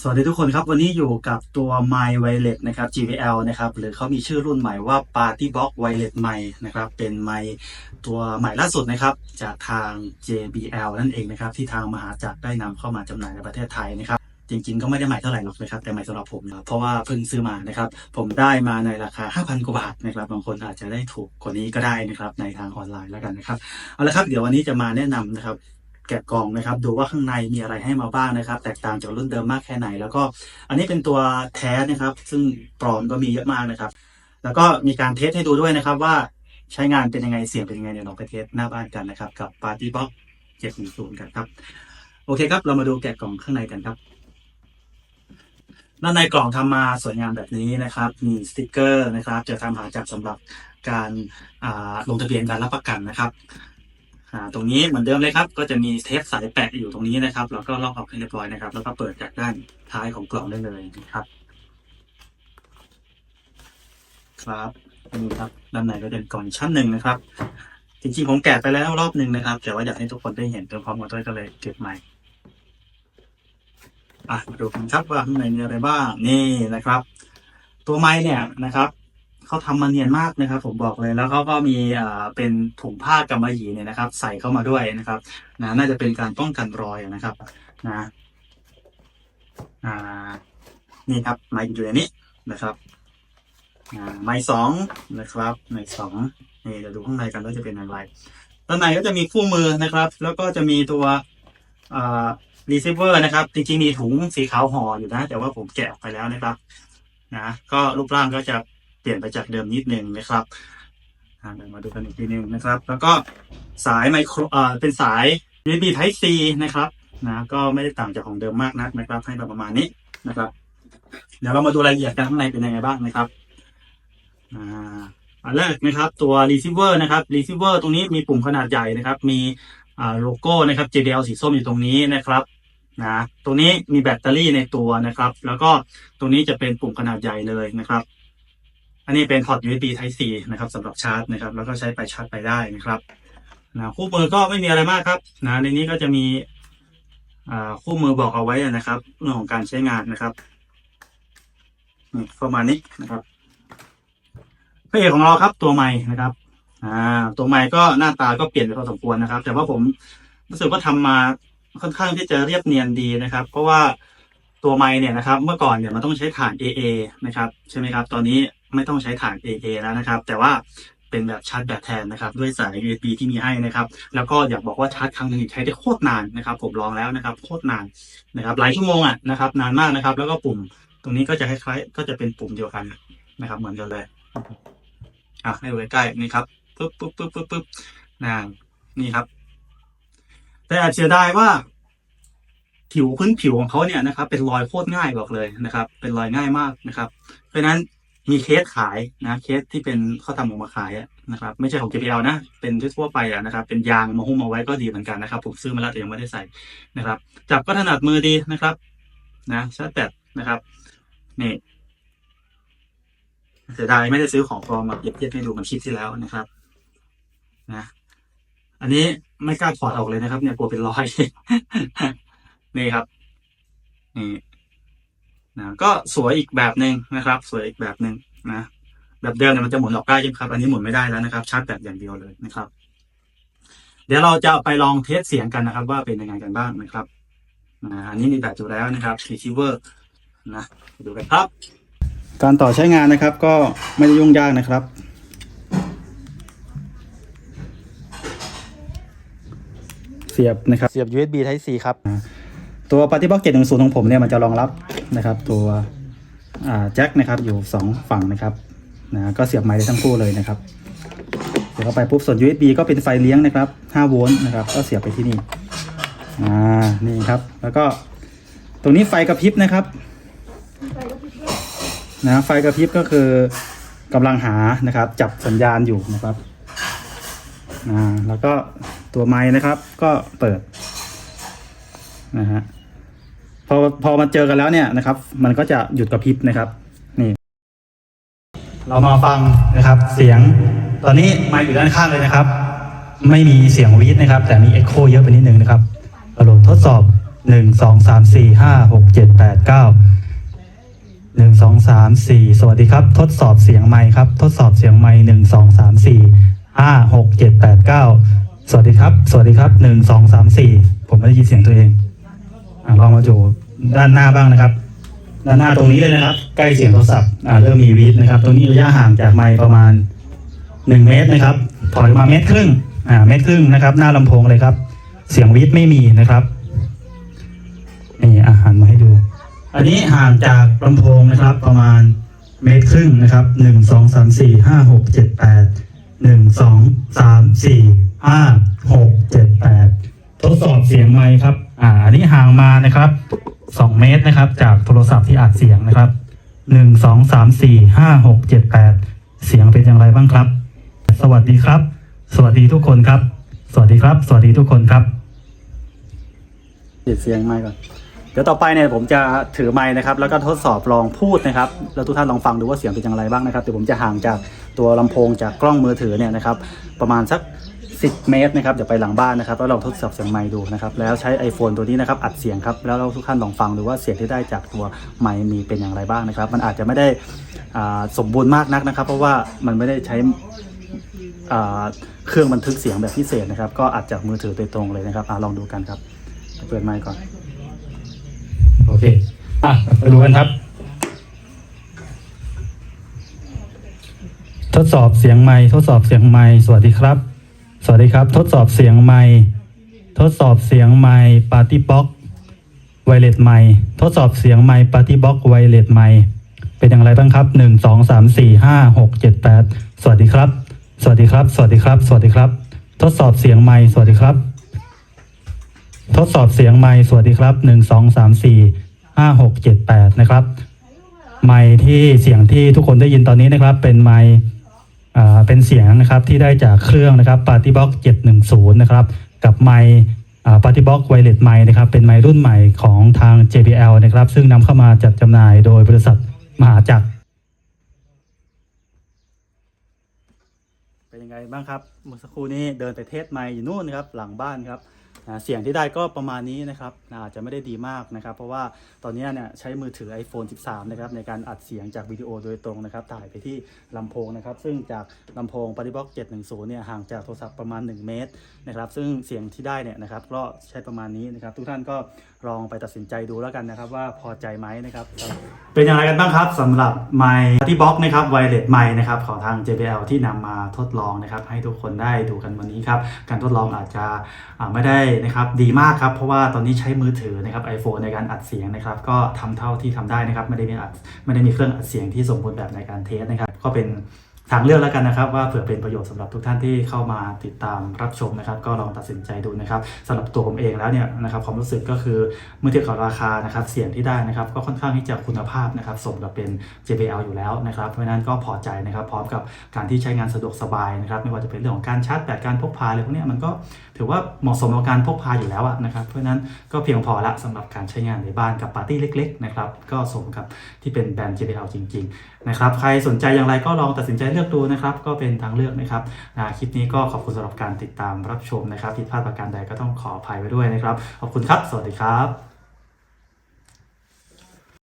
สวัสดีทุกคนครับ วันนี้อยู่กับตัว My Wireless นะครับ GVL นะครับ หรือเขามีชื่อรุ่นใหม่ว่า Party Box Wireless ใหม่นะครับ เป็นไมค์ตัวใหม่ล่าสุดนะครับ จากทาง JBL นั่นเองนะครับ ที่ทางมหาจักรได้นำเข้ามาจำหน่ายในประเทศไทยนะครับจริงๆก็ไม่ได้ใหม่เท่าไหร่หรอกนะครับ แต่ใหม่สำหรับผมนะเพราะว่าเพิ่งซื้อมานะครับ ผมได้มาในราคา 5,000 กว่าบาทนะครับ บางคนอาจจะได้ถูกกว่านี้ก็ได้นะครับ ในทางออนไลน์แล้วกันนะครับ เอาละครับ เดี๋ยววันนี้จะมาแนะนำนะครับ แกะกล่องนะครับ ดูว่าข้างในมีอะไรให้มาบ้างนะครับ แตกต่างจากรุ่นเดิมมากแค่ไหน แล้วก็อันนี้เป็นตัวแท้นะครับ ซึ่งปลอมก็มีเยอะมากนะครับ แล้วก็มีการเทสให้ดูด้วยนะครับ ว่าใช้งานเป็นยังไงเสียงเป็นยังไงเดี๋ยวเราไปเทสหน้าบ้านกันนะครับ กับ Party Box 710กันครับ โอเคครับ เรามาดูแกะกล่องข้างในกันครับด้านในกล่องทำมาสวยงามแบบนี้นะครับ มีสติกเกอร์นะครับ จะทำหาจากสำหรับการาลงทะเบียนการรับประกันนะครับ อ่าตรงนี้เหมือนเดิมเลยครับ ก็จะมีเทปสายแปะอยู่ตรงนี้นะครับ แล้วก็ลอกออกให้เรียบร้อยนะครับ แล้วก็เปิดจากด้านท้ายของกล่องได้เลยนะครับ ครับนี่ครับด้านในก็เป็นกล่องชั้นหนึ่งนะครับ จริงๆผมแกะไปแล้วรอบหนึ่งนะครับ แต่ว่าอยากให้ทุกคนได้เห็นพร้อมกันด้วยก็เลยเก็บใหม่อะมาดูกันครับว่าข้างในมีอะไรบ้างนี่นะครับ ตัวไม้เนี่ยนะครับ เขาทำมาเนียนมากนะครับ ผมบอกเลยแล้วเขาก็มีอ่าเป็นถุงผ้ากำมะหยี่เนี่ยนะครับ ใส่เข้ามาด้วยนะครับนะน่าจะเป็นการป้องกันรอยนะครับนะอ่านี่ครับไม้อยู่ในนี้นะครับอ่าไม้สองนะครับไม้สองนี่เดี๋ยวดูข้างในกันว่าจะเป็นอะไรด้านในก็จะมีคู่มือนะครับ แล้วก็จะมีตัวอ่ารีเซิเวอร์นะครับ จริงๆ มีถุงสีขาวห่ออยู่นะ แต่ว่าผมแกะออกไปแล้วนะครับ นะ ก็รูปร่างก็จะ เปลี่ยนไปจากเดิมนิดนึงนะครับอ่าเดี๋ยวมาดูกันอีกทีนึงนะครับ แล้วก็สายไมโครอ่าเป็นสาย USB Type C นะครับนะก็ไม่ได้ต่างจากของเดิมมากนักนะครับ ให้ประมาณนี้นะครับ เดี๋ยวเรามาดูรายละเอียดกันข้างในเป็นยังไงบ้างนะครับอ่าอันแรกนะครับตัว receiver นะครับ receiver ตรงนี้มีปุ่มขนาดใหญ่นะครับ มีโลโก้นะครับ JBL สีส้มอยู่ตรงนี้นะครับนะตรงนี้มีแบตเตอรี่ในตัวนะครับ แล้วก็ตรงนี้จะเป็นปุ่มขนาดใหญ่เลยนะครับ อันนี้เป็นพอร์ต USB Type C นะครับสำหรับชาร์จนะครับแล้วก็ใช้ไปชาร์จไปได้นะครับนะคู่มือก็ไม่มีอะไรมากครับนะในนี้ก็จะมีคู่มือบอกเอาไว้นะครับ เรื่องของการใช้งานนะครับประมาณนี้นะครับพระเอกของเราครับตัวใหม่นะครับอ่าตัวใหม่ก็หน้าตาก็เปลี่ยนไปพอสมควรนะครับ แต่ว่าผมรู้สึกว่าทำมาค่อนข้างที่จะเรียบเนียนดีนะครับ เพราะว่าตัวไม้เนี่ยนะครับ เมื่อก่อนเนี่ยมันต้องใช้ฐาน AA นะครับ ใช่ไหมครับ ตอนนี้ ไม่ต้องใช้ฐาน AA แล้วนะครับ แต่ว่าเป็นแบบชาร์จแบบแทนนะครับด้วยสาย USB ที่มีให้นะครับ แล้วก็อยากบอกว่าชาร์จครั้งหนึงใช้ได้โคตรนานนะครับ ผมลองแล้วนะครับโคตรนานนะครับ หลายชั่วโมงอะนะครับ นานมากนะครับ แล้วก็ปุ่มตรงนี้ก็จะคล้ายๆก็จะเป็นปุ่มเดียวกันนะครับ เหมือนกันเลยอะให้ดูใกล้ๆนี่ครับปึ๊บปึ๊บปึ๊บปึ๊บปึ๊บนะนี่ครับ แต่อาจเสียดายว่าผิวพื้นผิวของเขาเนี่ยนะครับ เป็นรอยโคตรง่ายบอกเลยนะครับ เป็นรอยง่ายมากนะครับ เพราะฉะนั้น มีเคสขายนะเคสที่เป็นเขาทำออกมาขายนะครับ ไม่ใช่ของ JBL นะ เป็นทั่วไปอะนะครับ เป็นยางมาหุ้มเอาไว้ก็ดีเหมือนกันนะครับ ผมซื้อมาแล้วแต่ยังไม่ได้ใส่นะครับ จับก็ถนัดมือดีนะครับนะชาร์จแบตนะครับนี่เสียดายไม่ได้ซื้อของปลอมมาเปรียบเทียบให้ดูมันคลิปที่แล้วนะครับนะอันนี้ไม่กล้าถอดออกเลยนะครับ เนี่ยกลัวเป็นรอยนี่ครับนี่ นะก็สวยอีกแบบหนึ่งนะครับ สวยอีกแบบหนึ่งนะแบบเดิมเนี่ยมันจะหมุนออกได้ใช่ไหมครับ อันนี้หมุนไม่ได้แล้วนะครับชาร์จแบบอย่างเดียวเลยนะครับ เดี๋ยวเราจะไปลองเทสเสียงกันนะครับ ว่าเป็นยังไงกันบ้างนะครับอ่าอันนี้มีแบบอยู่แล้วนะครับ receiver นะไปดูกันครับ การต่อใช้งานนะครับ ก็ไม่ได้ยุ่งยากนะครับเสียบนะครับเสียบ USB Type C ครับ ตัว Party Box 710ของผมเนี่ยมันจะรองรับนะครับ ตัวแจ็คนะครับอยู่ 2 ฝั่งนะครับนะก็เสียบไม้ได้ทั้งคู่เลยนะครับเสียบเข้าไปปุ๊บส่วน USB ก็เป็นไฟเลี้ยงนะครับ5โวลต์นะครับก็เสียบไปที่นี่อ่านี่ครับ แล้วก็ตรงนี้ไฟกระพริบนะครับนะไฟกระพริบก็คือกำลังหานะครับ จับสัญญาณอยู่นะครับอ่าแล้วก็ตัวไม้นะครับก็เปิดนะฮะ พอพอมันเจอกันแล้วเนี่ยนะครับ มันก็จะหยุดกระพริบนะครับ นี่ เรามาฟังนะครับ เสียง ตอนนี้ไม้อยู่ด้านข้างเลยนะครับ ไม่มีเสียงวีดนะครับ แต่มีเอ็กโคเยอะไปนิดนึงนะครับเราลงทดสอบหนึ่งสองสามสี่ห้าหกเจ็ดแปดเก้าหนึ่งสองสามสี่สวัสดีครับ ทดสอบเสียงไมค์ครับ ทดสอบเสียงไมค์หนึ่งสองสามสี่ห้าหกเจ็ดแปดเก้าสวัสดีครับ สวัสดีครับหนึ่งสองสามสี่ผมไม่ได้ยินเสียงตัวเอง อะลองมาดูด้านหน้าบ้างนะครับ ด้านหน้าตรงนี้เลยนะครับ ใกล้เสียงโทรศัพท์อ่าเริ่มมีวีดนะครับ ตรงนี้ระยะห่างจากไมค์ประมาณหนึ่งเมตรนะครับ ถอยมาเมตรครึ่งอ่าเมตรครึ่งนะครับ หน้าลำโพงเลยครับ เสียงวีดไม่มีนะครับนี่อาหารมาให้ดู อันนี้ห่างจากลำโพงนะครับ ประมาณเมตรครึ่งนะครับหนึ่งสองสามสี่ห้าหกเจ็ดแปดหนึ่งสองสามสี่ห้าหกเจ็ดแปดทดสอบเสียงไมค์ครับ อ่าอันนี้ห่างมานะครับสองเมตรนะครับ จากโทรศัพท์ที่อัดเสียงนะครับหนึ่งสองสามสี่ห้าหกเจ็ดแปดเสียงเป็นอย่างไรบ้างครับ สวัสดีครับ สวัสดีทุกคนครับ สวัสดีครับ สวัสดีทุกคนครับเปิดเสียงไมค์ก่อนเดี๋ยวต่อไปเนี่ยผมจะถือไมค์นะครับ แล้วก็ทดสอบลองพูดนะครับ แล้วทุกท่านลองฟังดูว่าเสียงเป็นอย่างไรบ้างนะครับเดี๋ยวผมจะห่างจากตัวลำโพงจากกล้องมือถือเนี่ยนะครับ ประมาณสัก 10 เมตรนะครับเดี๋ยวไปหลังบ้านนะครับแล้วลองทดสอบเสียงไมค์ดูนะครับแล้วใช้ iPhone ตัวนี้นะครับอัดเสียงครับแล้วเราทุกท่านลองฟังดูว่าเสียงที่ได้จากตัวไมค์มีเป็นอย่างไรบ้างนะครับ มันอาจจะไม่ได้สมบูรณ์มากนักนะครับ เพราะว่ามันไม่ได้ใช้เครื่องบันทึกเสียงแบบพิเศษนะครับ ก็อัดจากมือถือโดยตรงเลยนะครับอ่าลองดูกันครับเปิดไมค์ก่อนโอเคอะไปดูกันครับ ทดสอบเสียงไมค์ทดสอบเสียงไมค์สวัสดีครับ สวัสดีครับ ทดสอบเสียงไมค์ทดสอบเสียงไมค์ปาร์ตี้บ็อกไวเลสไมค์ทดสอบเสียงไมค์ปาร์ตี้บ็อกไวเลสไมค์เป็นอย่างไรบ้างครับหนึ่งสองสามสี่ห้าหกเจ็ดแปดสวัสดีครับ สวัสดีครับ สวัสดีครับ สวัสดีครับ ทดสอบเสียงไมค์สวัสดีครับ ทดสอบเสียงไมค์สวัสดีครับหนึ่งสองสามสี่ห้าหกเจ็ดแปดนะครับไมค์ที่เสียงที่ทุกคนได้ยินตอนนี้นะครับ เป็นไมค์อ่า เป็นเสียงนะครับที่ได้จากเครื่องนะครับ Party Box 710 นะครับ กับไมค์อ่า Party Box Wireless ไมค์นะครับ เป็นไมค์รุ่นใหม่ของทาง JBL นะครับ ซึ่งนำเข้ามาจัดจำหน่ายโดยบริษัทมหาจักรเป็นยังไงบ้างครับเมื่อสักครู่นี้เดินไปเทสไมค์อยู่นู่นนะครับ หลังบ้านครับ เสียงที่ได้ก็ประมาณนี้นะครับอาจจะไม่ได้ดีมากนะครับ เพราะว่าตอนนี้เนี่ยใช้มือถือ iPhone 13 นะครับในการอัดเสียงจากวิดีโอโดยตรงนะครับ ถ่ายไปที่ลำโพงนะครับ ซึ่งจากลำโพง Party Box 710 เนี่ยห่างจากโทรศัพท์ประมาณ 1 เมตรนะครับ ซึ่งเสียงที่ได้เนี่ยนะครับก็ใช้ประมาณนี้นะครับ ทุกท่านก็ลองไปตัดสินใจดูแล้วกันนะครับ ว่าพอใจไหมนะครับ เป็นอย่างไรกันบ้างครับสำหรับไมค์ที่บ็อกนะครับไวเลสไมค์นะครับของทาง JBL ที่นำมาทดลองนะครับ ให้ทุกคนได้ดูกันวันนี้ครับการทดลองอาจจะไม่ได้นะครับดีมากครับเพราะว่าตอนนี้ใช้มือถือนะครับ iPhone ในการอัดเสียงนะครับก็ทำเท่าที่ทำได้นะครับไม่ได้มีอัดไม่ได้มีเครื่องอัดเสียงที่สมบูรณ์แบบในการเทสนะครับก็เป็น ทางเลือกแล้วกันนะครับ ว่าเผื่อเป็นประโยชน์สำหรับทุกท่านที่เข้ามาติดตามรับชมนะครับ ก็ลองตัดสินใจดูนะครับสำหรับตัวผมเองแล้วเนี่ยนะครับความรู้สึกก็คือเมื่อเทียบกับราคานะครับเสียงที่ได้นะครับ ก็ค่อนข้างที่จะคุณภาพนะครับสมกับเป็น JBL อยู่แล้วนะครับ เพราะฉะนั้นก็พอใจนะครับ พร้อมกับการที่ใช้งานสะดวกสบายนะครับ ไม่ว่าจะเป็นเรื่องของการชาร์จแบตการพกพาอะไรพวกนี้มันก็ถือว่าเหมาะสมกับการพกพาอยู่แล้วนะครับเพราะนั้นก็เพียงพอละสำหรับการใช้งานในบ้านกับปาร์ตี้เล็ก ๆ นะครับ ก็สมกับที่เป็นแบรนด์ JBL จริง ๆ นะครับ ใครสนใจอย่างไรก็ลองตัดสินใจเลือกดูนะครับก็เป็นทางเลือกนะครับคลิปนี้ก็ขอบคุณสำหรับการติดตามรับชมนะครับผิดพลาดประการใดก็ต้องขออภัยไว้ด้วยนะครับ ขอบคุณครับ สวัสดีครับ